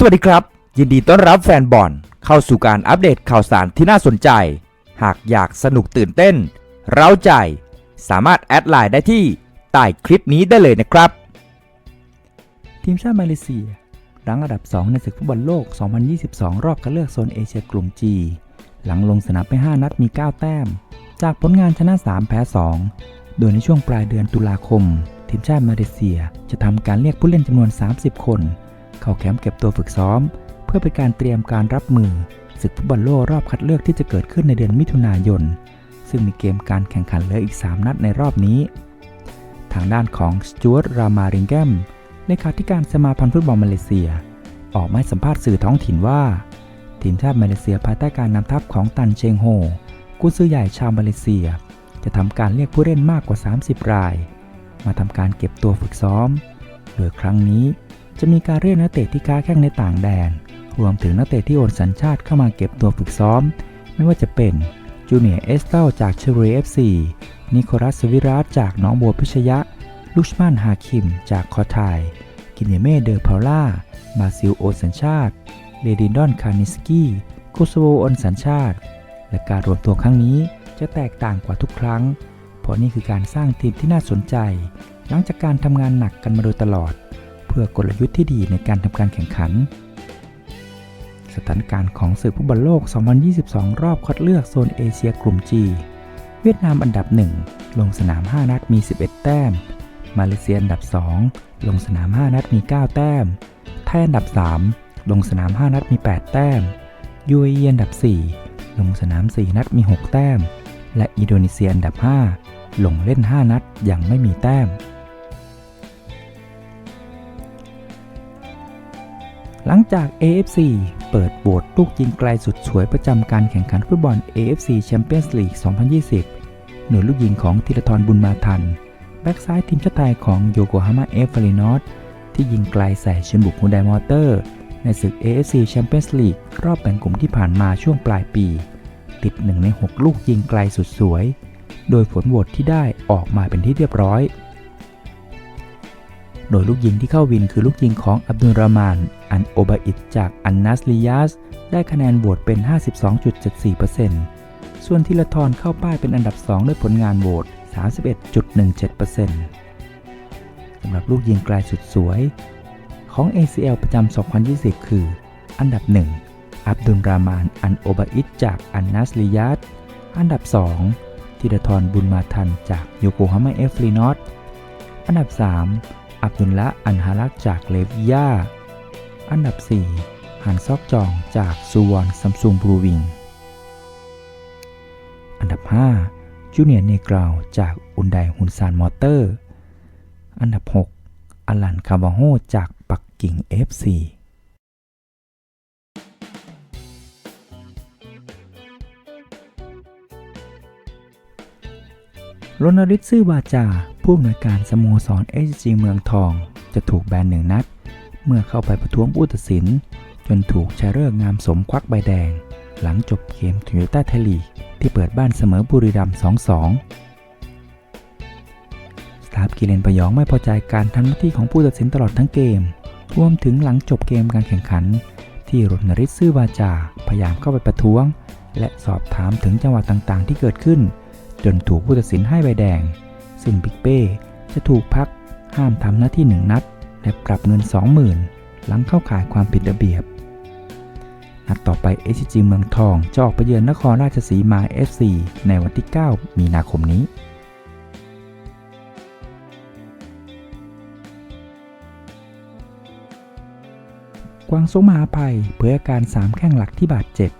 สวัสดีครับ ยินดีต้อนรับแฟนบอลเข้าสู่การอัปเดตข่าวสารที่น่าสนใจ หากอยากสนุกตื่นเต้น เร้าใจ สามารถแอดไลน์ได้ที่ใต้คลิปนี้ได้เลยนะครับ ทีมชาติมาเลเซีย รั้งอันดับ 2 ในศึกฟุตบอลโลก 2022 รอบคัดเลือกโซนเอเชียกลุ่ม G หลังลงสนามไป 5 นัดมี 9 แต้ม จากผลงานชนะ 3 แพ้ 2 โดยในช่วงปลายเดือนตุลาคม ทีมชาติมาเลเซียจะทำการเรียกผู้เล่นจำนวน 30 คน เข้าแคมป์เก็บตัวฝึกซ้อม เพื่อเป็นการเตรียมการรับมือศึกฟุตบอลโลกรอบคัดเลือกที่จะเกิดขึ้นในเดือนมิถุนายน ซึ่งมีเกมการแข่งขันเหลืออีก 3 นัดในรอบนี้ ทางด้านของสจวตรามาริงแกมเลขาธิการสมาพันธ์ฟุตบอลมาเลเซีย ออกมาสัมภาษณ์สื่อท้องถิ่นว่า ทีมชาติมาเลเซียภายใต้การนำทัพของตันเชงโฮกุนซือใหญ่ชาวมาเลเซีย จะทำการเรียกผู้เล่นมากกว่า 30 ราย มาทำการเก็บตัวฝึกซ้อม โดยครั้งนี้ จะมีการเรียกนักเตะที่ค้าแข่งในต่างแดน รวมถึงนักเตะที่โอนสัญชาติเข้ามาเก็บตัวฝึกซ้อม ไม่ว่าจะเป็นจูเนียร์เอสเตลจากเชอรีเอฟซีนิโคลัสสวิรัสจากน้องบัวพิชยะ ลุชมันฮาคิม จากคอไทย กินเนเม่เดอพาล่ามาซิลโอนสัญชาติ เลดินดอนคานิสกี้โคโซโวโอนสัญชาติ และการรวมตัวครั้งนี้จะแตกต่างกว่าทุกครั้ง เพราะนี่คือการสร้างทีมที่น่าสนใจ หลังจากการทำงานหนักกันมาโดยตลอด พื่อกลยุทธ์ที่ดีในการทำการแข่งขัน สถานการณ์ของศึกฟุตบอลโลก 2022 รอบคัดเลือกโซนเอเชียกลุ่ม G เวียดนามอันดับ 1 ลงสนาม 5 นัดมี 11 แต้ม มาเลเซียอันดับ 2 ลงสนาม 5 นัดมี 9 แต้ม ไทยอันดับ 3 ลงสนาม 5 นัดมี 8 แต้ม UAE อันดับ 4 ลงสนาม 4 นัดมี 6 แต้ม และอินโดนีเซียอันดับ 5 ลงเล่น 5 นัดยังไม่มีแต้ม หลังจาก AFC เปิดโหวตลูกยิงไกลสุดสวยประจำการแข่งขันฟุตบอล AFC Champions League 2020 หน่วยลูกยิงของธีรทรบุญมาทัน แบ็กซ้ายทีมชาติไทยของโยโกฮาม่าเอฟเฟรินอสที่ยิงไกลใส่เชนบุกฮูไดมอเตอร์ ในศึก AFC Champions League รอบแบ่งกลุ่มที่ผ่านมาช่วงปลายปี ติดหนึ่งใน 6 ลูกยิงไกลสุดสวย โดยผลโหวตที่ได้ออกมาเป็นที่เรียบร้อย โดยลูกยิงที่เข้าวินคือลูกยิงของอับดุลรามาน อันโอบาอิดจากอันนัสลิยาส ได้คะแนนโหวตเป็น 52.74%ส่วนทิลทรเข้าป้ายเป็นอันดับ 2 ด้วยผลงานโหวต 31.17%สำหรับลูกยิงไกลสุดสวย ของ ACL ประจำ 2020 คือ อันดับ 1 อับดุลรามาน อันโอบาอิดจากอันนัสลิยาส อันดับ2ทิลทรบุญมาทันจากโยโกฮาม่าเอฟรีนอตอันดับ 3 อับดุลละอันฮารักจากเลวิยาอันดับ4ฮันซอกจองจากซูวอนซัมซุงบลูวิง อันดับ 5 จูเนียร์เนกราวจากอุนไดฮุนซานมอเตอร์ อันดับ 6 อลันคาบาโฮจากปักกิ่ง FC โรนาริตซื่อวาจา ผู้อำนวยการสโมสรเอจีเมืองทอง จะถูกแบนหนึ่งนัด เมื่อเข้าไปประท้วงผู้ตัดสิน จนถูกชาเลิกษ์งามสมควักใบแดง หลังจบเกมโตโยต้าไทยลีกที่เปิดบ้านเสมอบุรีรัมย์2-2 สตาฟกิเลนพยองไม่พอใจการทำหน้าที่ของผู้ตัดสินตลอดทั้งเกม รวมถึงหลังจบเกมการแข่งขัน ที่รณริศซื่อวาจาพยายามเข้าไปประท้วง และสอบถามถึงจังหวะต่างๆ ที่เกิดขึ้น จนถูกผู้ตัดสินให้ใบแดง ซึ่งบิ๊กเป้จะถูกพักห้ามทำหน้าที่หนึ่งนัด และปรับเงิน 20,000 หลังเข้าข่ายความผิดระเบียบ นัดต่อไป SCG เมืองทองจะออกไปเยือนนครราชสีมา FC ในวันที่ 9 มีนาคมนี้กวางโซมาภัยเผยอาการ 3 แข้งหลักที่บาดเจ็บ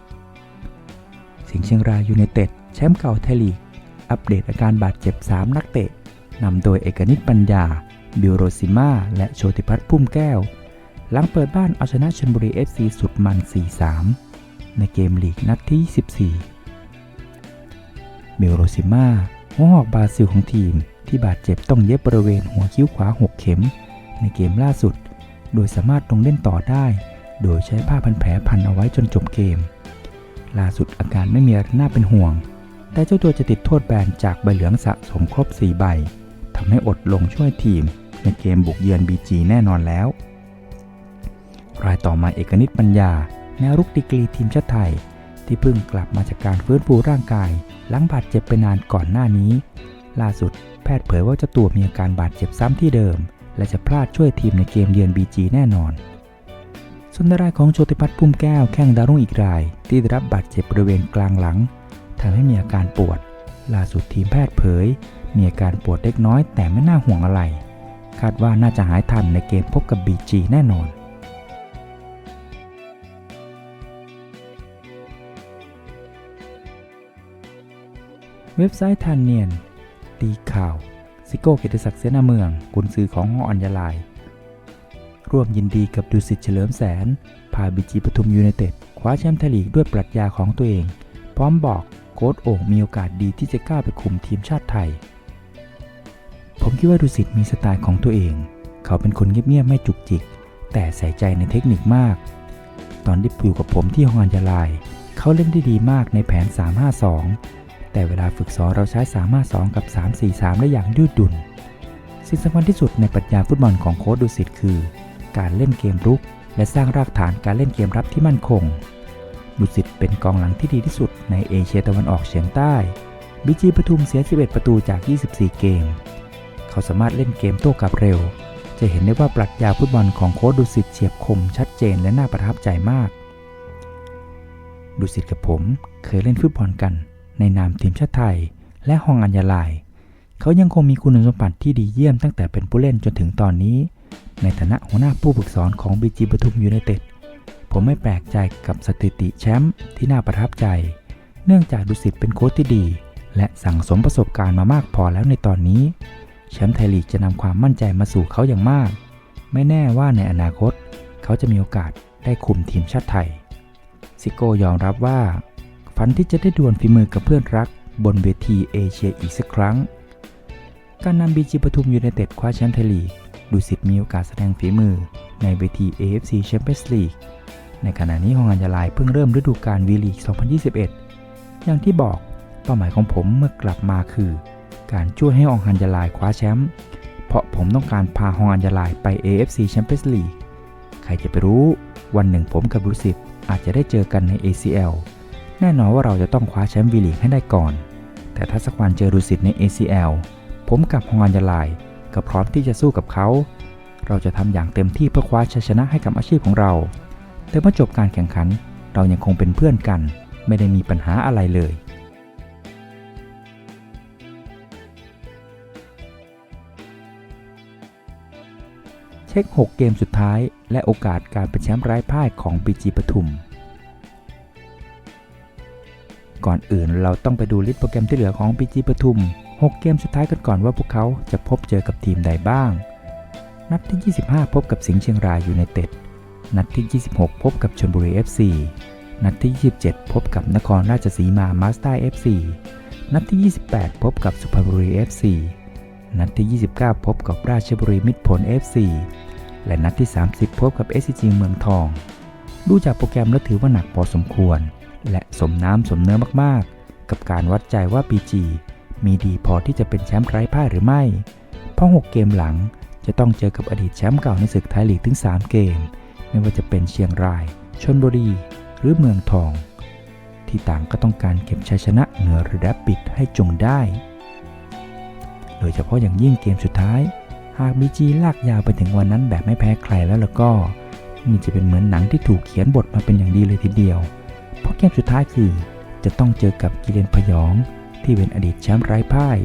สิงห์เชียงรายยูไนเต็ด แชมป์เก่าไทยลีก อัปเดตอาการบาดเจ็บ 3 นักเตะนำโดยเอกนิตปัญญา บิวโรซิมาและโชติพัฒน์พุ่มแก้ว หลังเปิดบ้านเอาชนะชลบุรี FC สุดมัน 4-3 ในเกมลีกนัดที่ 24 บิวโรซิมาหัวหอกบราซิลของทีม ที่บาดเจ็บต้องเย็บบริเวณหัวคิ้วขวา 6 เข็ม ในเกมล่าสุด โดยสามารถลงเล่นต่อได้ โดยใช้ผ้าพันแผลพันเอาไว้จนจบเกม ล่าสุดอาการไม่มีอะไรน่าเป็นห่วง แต่เจ้าตัวจะติดโทษแบนจากใบเหลืองสะสมครบ 4 ใบทำให้อดลงช่วยทีม ในเกมบุกเยือน BG แน่นอนแล้ว รายต่อมาเอกนิตปัญญาแนวรุกดีกรีทีมชาติไทย ที่เพิ่งกลับมาจากการฟื้นฟูร่างกาย หลังบาดเจ็บไปนานก่อนหน้านี้ ล่าสุดแพทย์เผยว่าเจ้าตัวมีอาการบาดเจ็บซ้ำที่เดิม และจะพลาดช่วยทีมในเกมเยือน BG แน่นอนส่วนรายของโชติพัฒน์พุ่มแก้วแข้งดารุ่งอีกราย ที่ได้รับบาดเจ็บบริเวณกลางหลัง ทำให้มีอาการปวด ล่าสุดทีมแพทย์เผย มีอาการปวดเล็กน้อยแต่ไม่น่าห่วงอะไร คาดว่าน่าจะหายทันในเกมพบกับ BG แน่นอนเว็บไซต์ทันเนียน ตีข่าว ซิโก้เกียรติศักดิ์เสนาเมืองกุนซือของหออัญญาลาย ร่วมยินดีกับดูสิตเฉลิมแสน พาบีจีปทุมยูไนเต็ด คว้าแชมป์ไทยลีกด้วยปรัชญาของตัวเอง พร้อมบอก โค้ดโอ่งมีโอกาสดีที่จะก้าวไปคุมทีมชาติไทย ผมคิดว่าดูสิตมีสไตล์ของตัวเอง เขาเป็นคนเงียบๆไม่จุกจิก แต่ใส่ใจในเทคนิคมาก ตอนที่อยู่กับผมที่ห้องอัญญาลาย เขาเล่นได้ดีมากในแผน 352 แต่เวลาฝึกซ้อมเราใช้ 352 กับ 343 ได้อย่างยืดหยุ่น สิ่งสำคัญที่สุดในปรัชญาฟุตบอลของโค้ชดูสิตคือ การเล่นเกมรุก และสร้างรากฐานการเล่นเกมรับที่มั่นคง ดุสิตเป็นกองหลังที่ดีที่สุดในเอเชียตะวันออกเฉียงใต้ บีจีปทุมเสีย 11 ประตูจาก 24 เกม เขาสามารถเล่นเกมโต้กลับเร็ว จะเห็นได้ว่าปรัชญาฟุตบอลของโค้ชดุสิตเฉียบคมชัดเจนและน่าประทับใจมาก ดุสิตกับผมเคยเล่นฟุตบอลกัน ในนามทีมชาติไทย และห้องอัญญาลาย เขายังคงมีคุณสมบัติที่ดีเยี่ยมตั้งแต่เป็นผู้เล่นจนถึงตอนนี้ ในฐานะหัวหน้าผู้ฝึกสอนของบีจีปทุมยูไนเต็ด ผมไม่แปลกใจกับสถิติแชมป์ที่น่าประทับใจ เนื่องจากดุสิตเป็นโค้ชที่ดี และสั่งสมประสบการณ์มามากพอแล้วในตอนนี้ แชมป์ไทยลีกจะนำความมั่นใจมาสู่เขาอย่างมาก ไม่แน่ว่าในอนาคต เขาจะมีโอกาสได้คุมทีมชาติไทย ซิโก้ยอมรับว่าฝันที่จะได้ดวลฝีมือกับเพื่อนรักบนเวทีเอเชียอีกสักครั้ง การนำบีจีปทุมยูไนเต็ดคว้าแชมป์ไทยลีก ดูสิทธิ์มีโอกาสแสดงฝีมือในเวที AFC Champions League ในขณะนี้ฮองอัญญาลายเพิ่งเริ่มฤดูกาลวีลีก 2021 อย่างที่บอกเป้าหมายของผมเมื่อกลับมาคือ การช่วยให้ฮองอัญญาลายคว้าแชมป์เพราะผมต้องการพาฮองอัญญาลายไป AFC Champions League ใครจะไปรู้ วันหนึ่งผมกับดุสิตอาจจะได้เจอกันใน ACL แน่นอนว่าเราจะต้องคว้าแชมป์วีลีกให้ได้ก่อน แต่ถ้าสักวันเจอดุสิตใน ACL ผมกับฮองอัญญาลาย ก็พร้อมที่จะสู้กับเขา เราจะทำอย่างเต็มที่เพื่อคว้าชัยชนะให้กับอาชีพของเรา แต่เมื่อจบการแข่งขัน เรายังคงเป็นเพื่อนกัน ไม่ได้มีปัญหาอะไรเลย เช็ค 6 เกมสุดท้าย และโอกาสการเป็นแชมป์ไร้พ่ายของปีจีปทุมก่อนอื่นเราต้องไปดูลิสต์โปรแกรมที่เหลือของปีจีปทุม 6 เกมสุดท้ายกันก่อนว่าพวกเขาจะพบเจอกับทีมใดบ้าง นัดที่ 25 พบกับสิงห์เชียงรายยูไนเต็ด นัดที่ 26 พบกับชลบุรี FC นัดที่ 27 พบกับนครราชสีมามาสเตอร์ FC นัดที่ 28 พบกับสุพรรณบุรี FC นัดที่ 29 พบกับราชบุรีมิตรผล FC และนัดที่ 30 พบกับ SCG เมืองทอง ดูจากโปรแกรมแล้วถือว่าหนักพอสมควร และสมน้ำสมเนื้อมากๆ กับการวัดใจว่า PG มีดีพอที่จะเป็นแชมป์ไร้พ่ายหรือไม่ เพราะ 6 เกมหลังจะต้องเจอกับอดีตแชมป์เก่าในศึกไทยลีกถึง 3 เกม ไม่ว่าจะเป็นเชียงราย ชลบุรี หรือเมืองทอง ที่ต่างก็ต้องการเก็บชัยชนะเหนือระดับปิดให้จงได้ โดยเฉพาะอย่างยิ่งเกมสุดท้าย หากบีจีลากยาวไปถึงวันนั้นแบบไม่แพ้ใครแล้วแล้วก็นี่จะเป็นเหมือนหนังที่ถูกเขียนบทมาเป็นอย่างดีเลยทีเดียว เพราะเกมสุดท้ายคือจะต้องเจอกับกิเลนพยอง ที่เป็นอดีตแชมป์ไร้พ่าย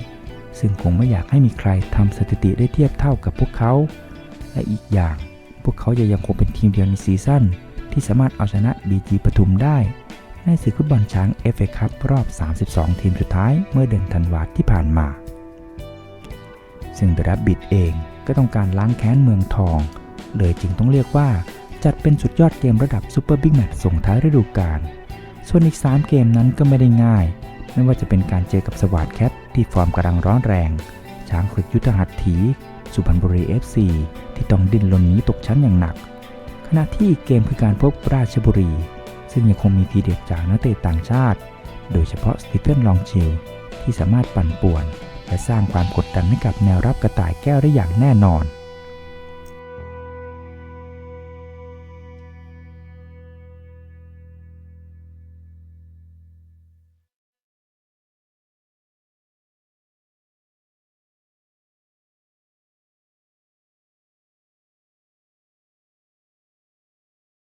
ซึ่งคงไม่อยากให้มีใครทำสถิติได้เทียบเท่ากับพวกเขา และอีกอย่างพวกเขาจะยังคงเป็นทีมเดียวในซีซั่นที่สามารถเอาชนะบีจีปทุมได้ ในศึกฟุตบอลช้างเอฟเอคัพรอบ 32 ทีมสุดท้ายเมื่อเดือนธันวาคมที่ผ่านมา ซึ่งเดรับบิดเองก็ต้องการล้างแค้นเมืองทอง เลยจึงต้องเรียกว่าจัดเป็นสุดยอดเกมระดับซูเปอร์บิ๊กแมตช์ส่งท้ายฤดูกาล ส่วนอีก 3 เกมนั้นก็ไม่ได้ง่าย ไม่ว่าจะเป็นการเจอกับสวาร์ดแคทที่ฟอร์มกำลังร้อนแรง ช้างศึกยุทธหัตถี สุพรรณบุรี FC ที่ต้องดิ้นรนหนีตกชั้นอย่างหนัก ขณะที่เกมคือการพบราชบุรี ซึ่งยังคงมีทีเด็ดจากนักเตะต่างชาติ โดยเฉพาะสตีเฟนลองเชลที่สามารถปั่นป่วน และสร้างความกดดันให้กับแนวรับกระต่ายแก้วได้อย่างแน่นอน